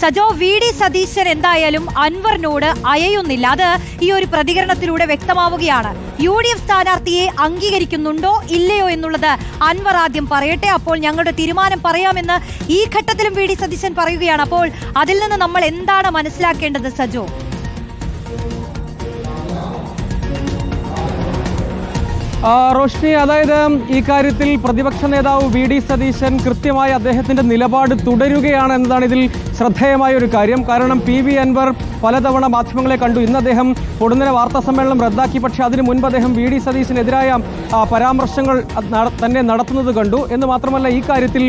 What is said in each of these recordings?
Sajo V D Satheesan എന്തായാലും അൻവറിനോട് അയയുന്നില്ല. അത് ഈ ഒരു പ്രതികരണത്തിലൂടെ വ്യക്തമാവുകയാണ്. യു ഡി എഫ് സ്ഥാനാർത്ഥിയെ അംഗീകരിക്കുന്നുണ്ടോ ഇല്ലയോ എന്നുള്ളത് അൻവർ ആദ്യം പറയട്ടെ. അപ്പോൾ ഞങ്ങളുടെ തീരുമാനം പറയാമെന്ന് ഈ ഘട്ടത്തിലും വി ഡി സതീശൻ പറയുകയാണ്. അപ്പോൾ അതിൽ നിന്ന് നമ്മൾ എന്താണ് മനസ്സിലാക്കേണ്ടത് സജോ? റോഷ്നി അതായത് ഈ കാര്യത്തിൽ പ്രതിപക്ഷ നേതാവ് വി ഡി സതീശൻ കൃത്യമായി അദ്ദേഹത്തിന്റെ നിലപാട് തുടരുകയാണ് എന്നതാണ് ഇതിൽ ശ്രദ്ധേയമായ ഒരു കാര്യം. കാരണം പി വി അൻവർ പലതവണ മാധ്യമങ്ങളെ കണ്ടു. ഇന്ന് അദ്ദേഹം പൊടുന്നനെ വാർത്താ സമ്മേളനം റദ്ദാക്കി. പക്ഷേ അതിനു മുൻപ് അദ്ദേഹം വി ഡി സതീശനെതിരായ പരാമർശങ്ങൾ തന്നെ നടത്തുന്നത് കണ്ടു. എന്ന് മാത്രമല്ല ഈ കാര്യത്തിൽ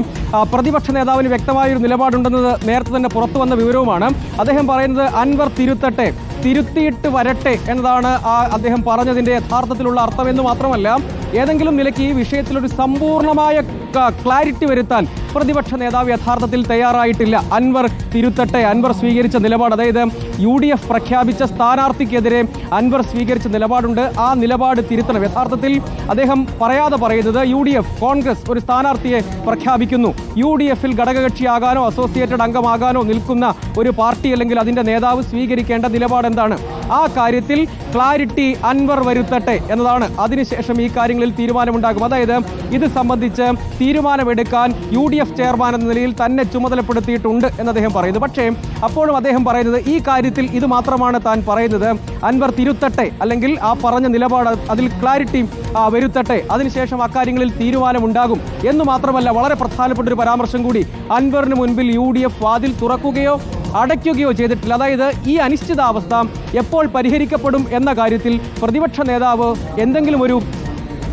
പ്രതിപക്ഷ നേതാവിന് വ്യക്തമായൊരു നിലപാടുണ്ടെന്നത് നേരത്തെ തന്നെ പുറത്തു വന്ന വിവരവുമാണ്. അദ്ദേഹം പറയുന്നത് അൻവർ തിരുത്തട്ടെ. തിരുത്തിയിട്ട് വരട്ടെ എന്നതാണ് ആ അദ്ദേഹം പറഞ്ഞതിന്റെ യഥാർത്ഥത്തിലുള്ള അർത്ഥമെന്ന് മാത്രമല്ല ഏതെങ്കിലും നിലയ്ക്ക് ഈ സമ്പൂർണമായ ക- ക്ലാരിറ്റി വരുത്താൻ പ്രതിപക്ഷ നേതാവ് യഥാർത്ഥത്തിൽ തയ്യാറായിട്ടില്ല. അൻവർ തിരുത്തട്ടെ. അൻവർ സ്വീകരിച്ച നിലപാട് അതായത് യു ഡി എഫ് പ്രഖ്യാപിച്ച സ്ഥാനാർത്ഥിക്കെതിരെ അൻവർ സ്വീകരിച്ച നിലപാടുണ്ട്. ആ നിലപാട് തിരുത്തണം. യഥാർത്ഥത്തിൽ അദ്ദേഹം പറയാതെ പറയുന്നത് യു ഡി എഫ് കോൺഗ്രസ് ഒരു സ്ഥാനാർത്ഥിയെ പ്രഖ്യാപിക്കുന്നു. യു ഡി എഫിൽ ഘടകകക്ഷിയാകാനോ അസോസിയേറ്റഡ് അംഗമാകാനോ നിൽക്കുന്ന ഒരു പാർട്ടി അല്ലെങ്കിൽ അതിന്റെ നേതാവ് സ്വീകരിക്കേണ്ട നിലപാട് എന്താണ്? ആ കാര്യത്തിൽ ക്ലാരിറ്റി അൻവർ വരുത്തട്ടെ എന്നതാണ്. അതിനുശേഷം ഈ കാര്യങ്ങളിൽ തീരുമാനമുണ്ടാകും. അതായത് ഇത് സംബന്ധിച്ച് തീരുമാനമെടുക്കാൻ യു ഡി എഫ് ചെയർമാൻ എന്ന നിലയിൽ തന്നെ ചുമതലപ്പെടുത്തിയിട്ടുണ്ട് എന്ന് അദ്ദേഹം പറയുന്നു. പക്ഷേ അപ്പോഴും അദ്ദേഹം പറയുന്നത് ഈ കാര്യത്തിൽ ഇത് മാത്രമാണ് താൻ പറയുന്നത്. അൻവർ തിരുത്തട്ടെ അല്ലെങ്കിൽ ആ പറഞ്ഞ നിലപാട് അതിൽ ക്ലാരിറ്റി വരുത്തട്ടെ. അതിനുശേഷം അക്കാര്യങ്ങളിൽ തീരുമാനമുണ്ടാകും എന്ന് മാത്രമല്ല വളരെ പ്രധാനപ്പെട്ട ഒരു പരാമർശം കൂടി. അൻവറിന് മുൻപിൽ യു ഡി എഫ് വാതിൽ തുറക്കുകയോ അടയ്ക്കുകയോ ചെയ്തിട്ടില്ല. അതായത് ഈ അനിശ്ചിതാവസ്ഥ എപ്പോൾ പരിഹരിക്കപ്പെടും എന്ന കാര്യത്തിൽ പ്രതിപക്ഷ നേതാവ് എന്തെങ്കിലും ഒരു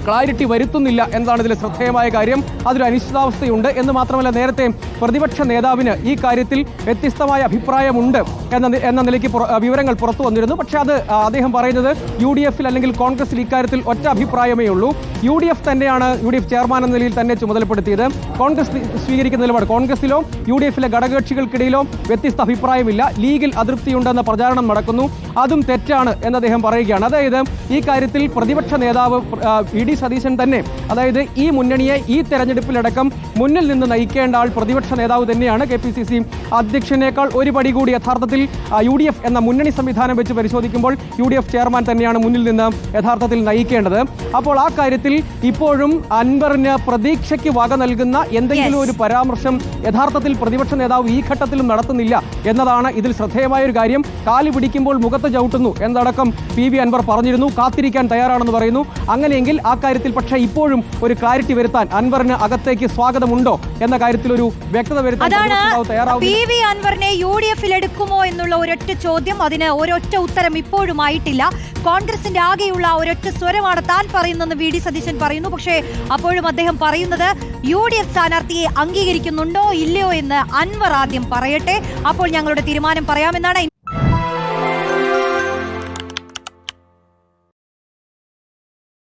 ക്ലാരിറ്റി വരുത്തുന്നില്ല എന്നതാണ് ഇതിൽ ശ്രദ്ധേയമായ കാര്യം. അതൊരു അനിശ്ചിതാവസ്ഥയുണ്ട് എന്ന് മാത്രമല്ല നേരത്തെ പ്രതിപക്ഷ നേതാവിന് ഈ കാര്യത്തിൽ വ്യത്യസ്തമായ അഭിപ്രായമുണ്ട് എന്ന എന്ന നിലയ്ക്ക് വിവരങ്ങൾ പുറത്തു വന്നിരുന്നു. പക്ഷേ അത് അദ്ദേഹം പറയുന്നത് യു ഡി എഫിൽ അല്ലെങ്കിൽ കോൺഗ്രസിൽ ഇക്കാര്യത്തിൽ ഒറ്റ അഭിപ്രായമേ ഉള്ളൂ. യു ഡി എഫ് തന്നെയാണ് യു ഡി എഫ് ചെയർമാൻ എന്ന നിലയിൽ തന്നെ ചുമതലപ്പെടുത്തിയത്. കോൺഗ്രസ് സ്വീകരിക്കുന്ന നിലപാട് കോൺഗ്രസിലോ യു ഡി എഫിലെ ഘടകകക്ഷികൾക്കിടയിലോ വ്യത്യസ്ത അഭിപ്രായമില്ല. ലീഗിൽ അതൃപ്തിയുണ്ടെന്ന പ്രചാരണം നടക്കുന്നു. അതും തെറ്റാണ് എന്ന് അദ്ദേഹം പറയുകയാണ്. അതായത് ഈ കാര്യത്തിൽ പ്രതിപക്ഷ നേതാവ് ഇ ഡി സതീശൻ തന്നെ. അതായത് ഈ മുന്നണിയെ ഈ തെരഞ്ഞെടുപ്പിലടക്കം മുന്നിൽ നിന്ന് നയിക്കേണ്ട ആൾ പ്രതിപക്ഷ നേതാവ് തന്നെയാണ് കെ പി സി സി അധ്യക്ഷനേക്കാൾ ഒരു പടി കൂടി യഥാർത്ഥത്തിൽ യു ഡി എഫ് എന്ന മുന്നണി സംവിധാനം വെച്ച് പരിശോധിക്കുമ്പോൾ യു ഡി എഫ് ചെയർമാൻ തന്നെയാണ് മുന്നിൽ നിന്ന് യഥാർത്ഥത്തിൽ നയിക്കേണ്ടത്. അപ്പോൾ ആ കാര്യത്തിൽ ഇപ്പോഴും അൻവറിന് പ്രതീക്ഷയ്ക്ക് വക നൽകുന്ന എന്തെങ്കിലും ഒരു പരാമർശം യഥാർത്ഥത്തിൽ പ്രതിപക്ഷ നേതാവ് ഈ ഘട്ടത്തിലും നടത്തുന്നില്ല എന്നതാണ് ഇതിൽ ശ്രദ്ധേയമായ ഒരു കാര്യം. കാലി പിടിക്കുമ്പോൾ മുഖത്ത് ചവിട്ടുന്നു എന്നടക്കം പി വി അൻവർ പറഞ്ഞിരുന്നു. കാത്തിരിക്കാൻ തയ്യാറാണെന്ന് പറയുന്നു. അങ്ങനെയെങ്കിൽ ആ കാര്യത്തിൽ പക്ഷേ ഇപ്പോഴും ഒരു ക്ലാരിറ്റി വരുത്താൻ അൻവറിന് അകത്തേക്ക് സ്വാഗതമുണ്ടോ എന്ന കാര്യത്തിൽ ഒരു വ്യക്തത വരുത്താൻ പി വി അൻവറിനെ യു ഡി എഫിൽ എടുക്കുമോ എന്നുള്ള ഒരൊറ്റ ചോദ്യം അതിന് ഒരൊറ്റ ഉത്തരം ഇപ്പോഴും ആയിട്ടില്ല. കോൺഗ്രസിന്റെ ആകെയുള്ള ഒരൊറ്റ സ്വരമാണ് താൻ പറയുന്നതെന്ന് വി ഡി സതീശൻ പറയുന്നു. പക്ഷേ അപ്പോഴും അദ്ദേഹം പറയുന്നത് യു ഡി എഫ് സ്ഥാനാർത്ഥിയെ അംഗീകരിക്കുന്നുണ്ടോ ഇല്ലയോ എന്ന് അൻവർ ആദ്യം പറയട്ടെ. അപ്പോൾ ഞങ്ങളുടെ തീരുമാനം പറയാമെന്നാണ്